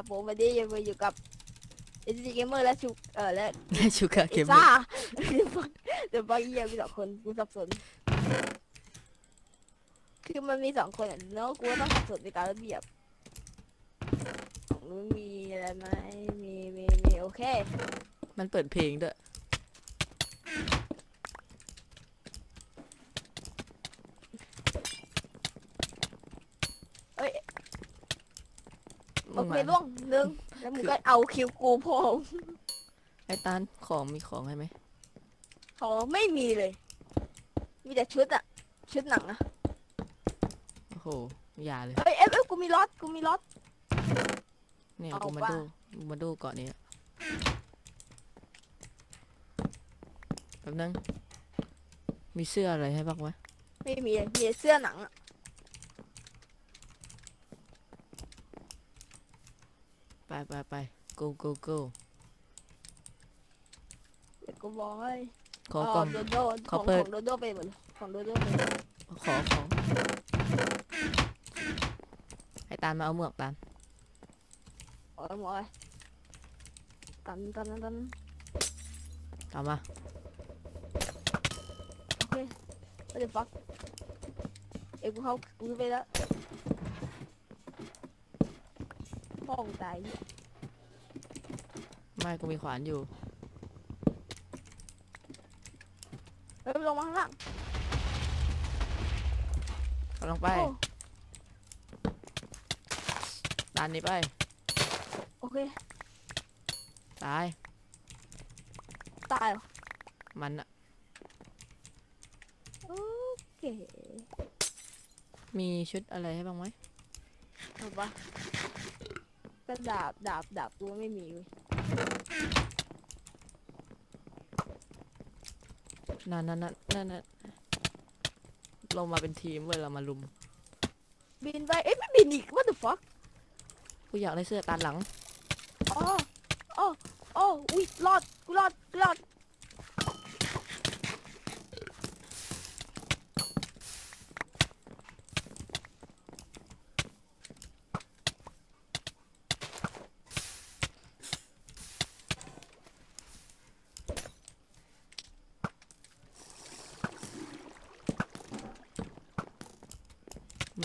ครับผมวันนี้ยังมาอยู่กับเอจีเกมเมอร์และชูเออและชูการ์เกเอมซ่าเดี๋ยวบางอย่างมีสองคนกูสับสน คือมันมีสองคนอะแล้วกูก็ต้องสับสนในการระเบียบของนู้นมีอะไรไหมมีมีมีโอเค มันเปิดเพลงด้วย เอ้ย มึโองเคมาล่วงหนึ่งแล้วมึงก็เอาคิวกูพอไอ้ตานของมีของให้ไหมของไม่มีเลย มีแต่ชุดอะชุดหนังอะโอ้โหอย่าเลยเอ้ยเอฟเอฟกูมีรถกูมีรถเนี่ยเอากูมาป่ะ ดูกูมาดูเกาะนี้แป๊บนึงมีเสื้ออะไรให้บ้างวะไม่มีเลยมีแต่เสื้อหนังอะ ไปไปไป go go go เดี๋ยวกูบอกให้ขอกล่อง โดโดขอของเปิด ของโดโดไปหมดเลยของโดโดไปหมดเลยขอขอไอ้ตานมาเอาหมวกตานขอหมดเลยตันตันตันตันตามมาโอเคไม่ได้ฟักเอ้ยกูเข้ากูไปแล้ว ห้องตายเหี้ยไม่กูมีขวานอยู่ เฮ้ยลงมาข้างล่างกำลังไป โอ้ตานนี้ไป โอเค ตาย ตายเหรอมันอะโอเคมีชุดอะไรให้บ้างไหมเอาปะ ก็ดาบดาบดาบกูไม่มีเว้ยนั่นนั่นนั่นนั่นนั่นเรามาเป็นทีมเว้ยเรามาลุมบินไปเอ้ยไม่บินอีก what the fuck กูอยากได้เสื้อตานหลัง อ๋ออ๋ออ๋ออุ้ยรอดกูรอดกูรอด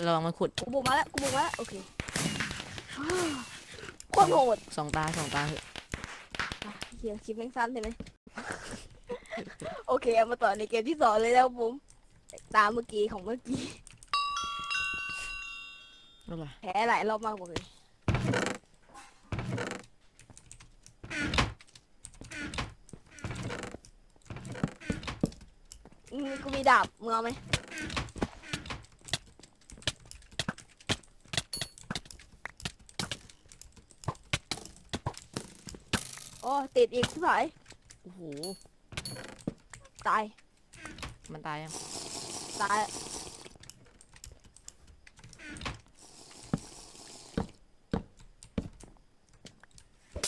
ระวังมันขุดกูบุกมาแล้วกูบุกมาแล้วโอเคโคตรโหดสองตาสองตาเหอะอะเฮียคลิปแม่งสั้นใช่ไหม โอเคเอามาต่อในเกมที่สองเลยแล้วบุ้มตามเมื่อกี้ของเมื่อกี้นั่นแหละแพ้หลายรอบมากบอกเลยอืมกูมีดาบมึงเอาไหม โอ้ติดอีกที่ไหนโอ้โห ตาย มันตายยังตาย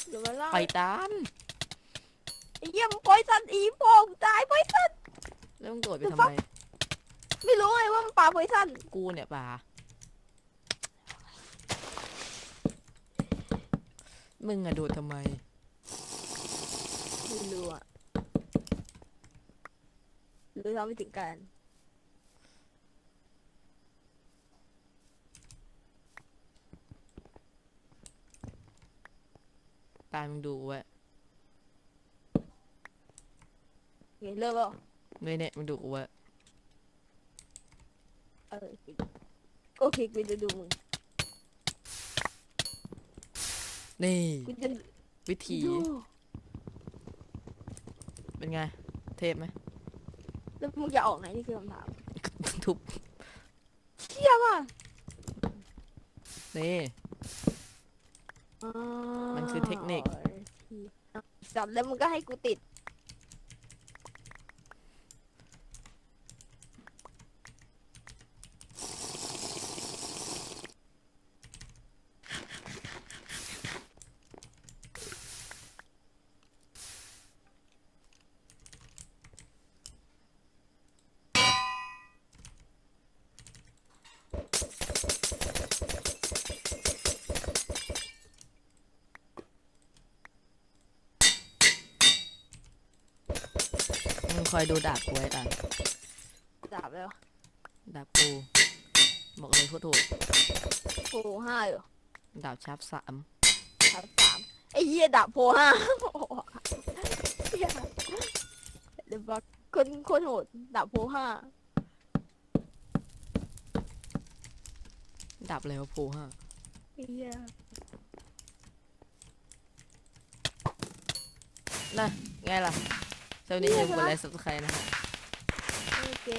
เดี๋ยวมาล่าไปตานไอ้เยี่ยมงปล่อยสันอีพอกูตายปล่อยสันแล้วมึงโดดไป The ทำไม ไม่รู้ไงว่ามันปลาปล่อยสันกูเนี่ยป่ามึงอะโดดทำไม ไม่รู้อะหรือทำไม่ถึงกันตายมึงดูไว้โอเคเริ่มแล้วเนี่ยเนี่ยมึงดูกูไว้เออกูโอเคกูจะดูมึงนี่ กูจะวิธี ดู เป็นไง เทพไหมแล้วมึงจะออกไหนนี่คือคำถามทุบเชี่ยว่ะนี่อ่ามันคือเทคนิค จับแล้วมึงก็ให้กูติด คอยดูดาบกูไว้อะดาบแล้วดาบกูบอกเลยโคตรโหดโพห้าอยู่ดาบชาร์ปสามสามสามไอ้เหี้ยดาบโพห้าเหี้ยเดี๋ยวบอกคนโคนโหดดาบโพห้าดาบอะไรวะโพห้าไอ้เหี้ยน่ะไงล่ะ เจ้านี้ยังกดไลค์สับสไครต์นะฮะโอเค